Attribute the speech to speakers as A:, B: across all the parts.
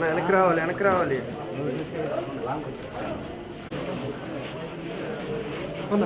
A: వెనక్కి రావాలి వెనక్కి రావాలి
B: பண்ண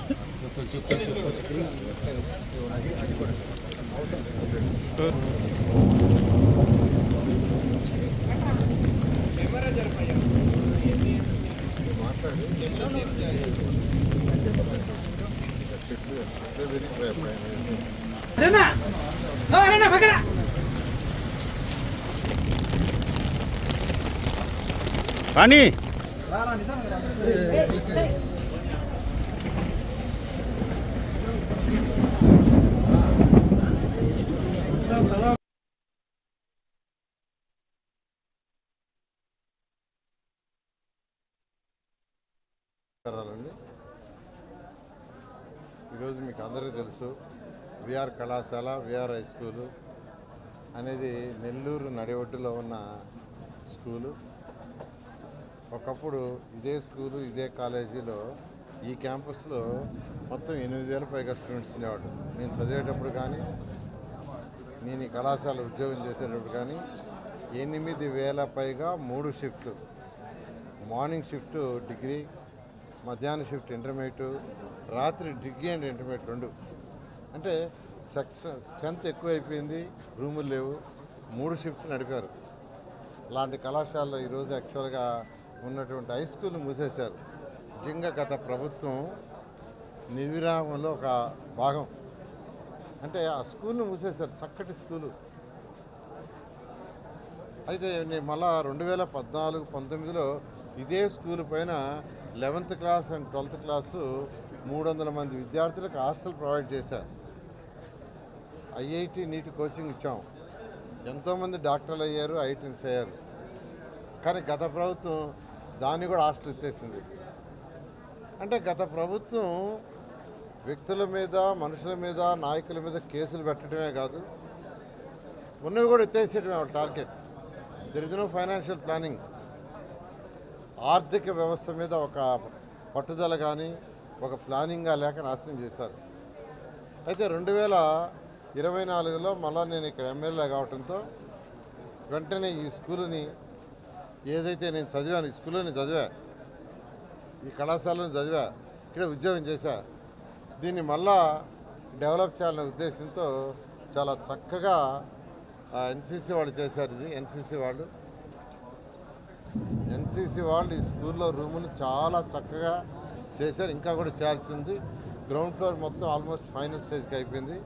B: అరేనా అరేనా పక్కన
C: రాణి
D: నమస్కారాలండి ఈరోజు మీకు అందరికీ తెలుసు విఆర్ కళాశాల విఆర్ హై స్కూలు అనేది నెల్లూరు నడివడ్డులో ఉన్న స్కూలు. ఒకప్పుడు ఇదే స్కూలు ఇదే కాలేజీలో ఈ క్యాంపస్లో మొత్తం ఎనిమిది వేల పైగా స్టూడెంట్స్ ఉండేవాడు నేను చదివేటప్పుడు కానీ నేను ఈ కళాశాల ఉద్యోగం చేసేటప్పుడు కానీ ఎనిమిది వేల పైగా మూడు షిఫ్ట్లు. మార్నింగ్ షిఫ్ట్ డిగ్రీ మధ్యాహ్నం షిఫ్ట్ ఇంటర్మీడియట్ రాత్రి డిగ్రీ అండ్ ఇంటర్మీడియట్ రెండు. అంటే సెక్షన్ స్ట్రెంత్ ఎక్కువైపోయింది రూములు లేవు మూడు షిఫ్ట్ నడిపారు. లాంటి కళాశాలలో ఈరోజు యాక్చువల్గా ఉన్నటువంటి హై స్కూల్ మూసేశారు. నిజంగా గత ప్రభుత్వం నిర్విరామంలో ఒక భాగం. అంటే ఆ స్కూల్ను మూసేశారు చక్కటి స్కూలు. అయితే నేను మళ్ళా రెండు వేల పద్నాలుగు పంతొమ్మిదిలో ఇదే స్కూల్ పైన eleventh class and twelfth class మూడు వందల మంది విద్యార్థులకు హాస్టల్ ప్రొవైడ్ చేశారు. ఐఐటి నీట్ కోచింగ్ ఇచ్చాం. ఎంతోమంది డాక్టర్లు అయ్యారు ఐటీన్స్ అయ్యారు. కానీ గత ప్రభుత్వం దాన్ని కూడా హాస్టల్ ఎత్తేసింది. అంటే గత ప్రభుత్వం వ్యక్తుల మీద మనుషుల మీద నాయకుల మీద కేసులు పెట్టడమే కాదు ఉన్నవి కూడా ఎత్తేసేయడమే target. There is no financial planning ఆర్థిక వ్యవస్థ మీద ఒక పట్టుదల కానీ ఒక ప్లానింగ్గా లేక నాశనం చేశారు. అయితే రెండు వేల ఇరవై నాలుగులో మళ్ళా నేను ఇక్కడ ఎమ్మెల్యే కావడంతో వెంటనే ఈ స్కూల్ని ఏదైతే నేను చదివాను ఈ స్కూల్లోని చదివా ఈ కళాశాలను చదివా ఇక్కడ ఉద్యోగం చేశా. దీన్ని మళ్ళా డెవలప్ చేయాలనే ఉద్దేశంతో చాలా చక్కగా ఎన్సీసీ వాళ్ళు చేశారు ఇది ఎన్సీసీ వాళ్ళు. ఎన్సీసీ వాళ్ళు ఈ స్కూల్లో రూములు చాలా చక్కగా చేశారు. ఇంకా కూడా చేయాల్సింది. గ్రౌండ్ ఫ్లోర్ మొత్తం ఆల్మోస్ట్ ఫైనల్ స్టేజ్కి అయిపోయింది.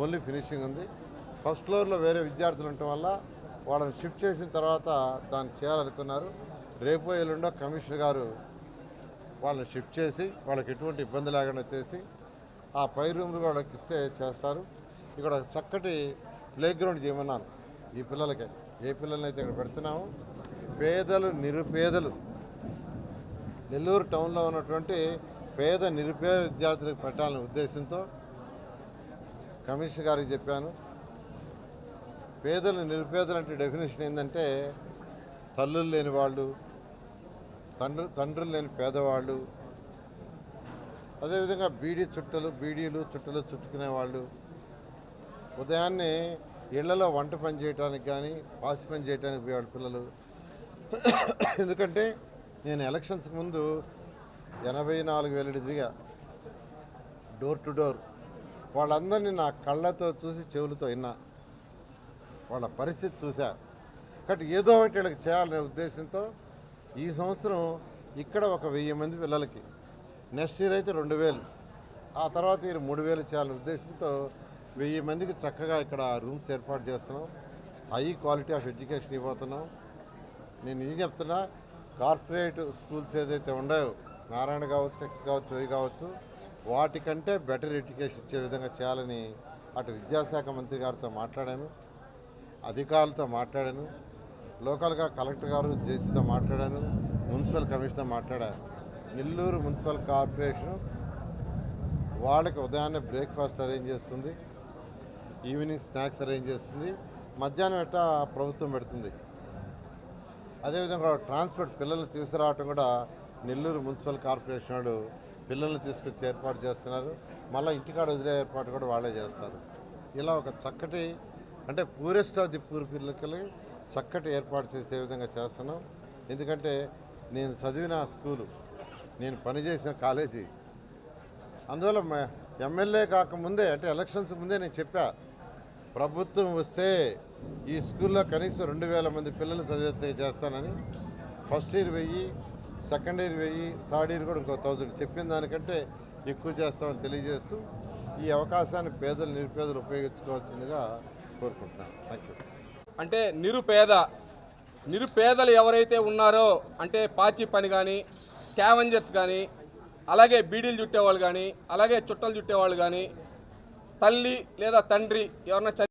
D: ఓన్లీ ఫినిషింగ్ ఉంది. ఫస్ట్ ఫ్లోర్లో వేరే విద్యార్థులు ఉండటం వల్ల వాళ్ళని షిఫ్ట్ చేసిన తర్వాత దాన్ని చేయాలనుకున్నారు. రేపు ఎల్లుండో కమిషనర్ గారు వాళ్ళని షిఫ్ట్ చేసి వాళ్ళకి ఎటువంటి ఇబ్బంది లేకుండా చేసి ఆ పై రూమ్లు వాళ్ళకి ఇస్తే చేస్తారు. ఇక్కడ చక్కటి ప్లే గ్రౌండ్ చేయమన్నాను ఈ పిల్లలకి. ఏ పిల్లల్ని అయితే ఇక్కడ పెడుతున్నామో పేదలు నిరుపేదలు. నెల్లూరు టౌన్లో ఉన్నటువంటి పేద నిరుపేద విద్యార్థులకు పెట్టాలనే ఉద్దేశంతో కమిషనర్ గారికి చెప్పాను. పేదలు నిరుపేదలు అంటే డెఫినేషన్ ఏంటంటే తల్లులు లేని వాళ్ళు తండ్రి తండ్రులు లేని పేదవాళ్ళు అదేవిధంగా బీడీ చుట్టలు బీడీలు చుట్టలు చుట్టుకునే వాళ్ళు ఉదయాన్నే ఇళ్ళలో వంట పని చేయడానికి కానీ పాసి పని చేయడానికి పోయేవాళ్ళు పిల్లలు. ఎందుకంటే నేను ఎలక్షన్స్కి ముందు ఎనభై నాలుగు వేల డిగ్రీగా డోర్ టు డోర్ వాళ్ళందరినీ నా కళ్ళతో చూసి చెవులతో విన్నా. వాళ్ళ పరిస్థితి చూశా. కాబట్టి ఏదో ఒకటి వీళ్ళకి చేయాలనే ఉద్దేశంతో ఈ సంవత్సరం ఇక్కడ ఒక వెయ్యి మంది పిల్లలకి నెక్స్ట్ ఇయర్ అయితే రెండు వేలు. ఆ తర్వాత ఇయర్ మూడు వేలు చేయాలనే ఉద్దేశంతో వెయ్యి మందికి చక్కగా ఇక్కడ రూమ్స్ ఏర్పాటు చేస్తున్నాం. హై క్వాలిటీ ఆఫ్ ఎడ్యుకేషన్ ఇవ్వబోతున్నాం. నేను ఏం చెప్తున్నా? కార్పొరేట్ స్కూల్స్ ఏదైతే ఉన్నాయో నారాయణ కావచ్చు ఎక్స్ కావచ్చు అవి కావచ్చు వాటికంటే బెటర్ ఎడ్యుకేషన్ ఇచ్చే విధంగా చేయాలని అటు విద్యాశాఖ మంత్రి గారితో మాట్లాడాను అధికారులతో మాట్లాడాను లోకల్గా కలెక్టర్ గారు జేసీతో మాట్లాడాను మున్సిపల్ కమిషన్తో మాట్లాడాను. నెల్లూరు మున్సిపల్ కార్పొరేషన్ వాళ్ళకి ఉదయాన్నే బ్రేక్ఫాస్ట్ అరేంజ్ చేస్తుంది ఈవినింగ్ స్నాక్స్ అరేంజ్ చేస్తుంది మధ్యాహ్నం ఎట్టా ప్రభుత్వం పెడుతుంది. అదేవిధంగా ట్రాన్స్పోర్ట్ పిల్లల్ని తీసుకురావటం కూడా నెల్లూరు మున్సిపల్ కార్పొరేషన్ వాడు పిల్లల్ని తీసుకొచ్చి ఏర్పాటు చేస్తున్నారు. మళ్ళీ ఇంటికాడ వదిలే ఏర్పాటు కూడా వాళ్ళే చేస్తారు. ఇలా ఒక చక్కటి అంటే పూరెస్ట్ ఆఫ్ ది పూర్ పిల్లలకి చక్కటి ఏర్పాటు చేసే విధంగా చేస్తున్నాం. ఎందుకంటే నేను చదివిన స్కూలు నేను పనిచేసిన కాలేజీ. అందువల్ల ఎమ్మెల్యే కాకముందే అంటే ఎలక్షన్స్ ముందే నేను చెప్పా ప్రభుత్వం వస్తే ఈ స్కూల్లో కనీసం రెండు వేల మంది పిల్లలు చదివితే చేస్తానని ఫస్ట్ ఇయర్ వెయ్యి సెకండ్ ఇయర్ వెయ్యి థర్డ్ ఇయర్ కూడా ఇంకో థౌజండ్ చెప్పిన దానికంటే ఎక్కువ చేస్తామని తెలియజేస్తూ ఈ అవకాశాన్ని పేదలు నిరుపేదలు ఉపయోగించుకోవాల్సిందిగా కోరుకుంటున్నాను. థ్యాంక్ యూ
B: అంటే నిరుపేద నిరుపేదలు ఎవరైతే ఉన్నారో అంటే పాచి పని కానీ స్కావెంజర్స్ కానీ అలాగే బీడీలు చుట్టేవాళ్ళు కానీ అలాగే చుట్టలు చుట్టేవాళ్ళు కానీ తల్లి లేదా తండ్రి ఎవరన్నా చని-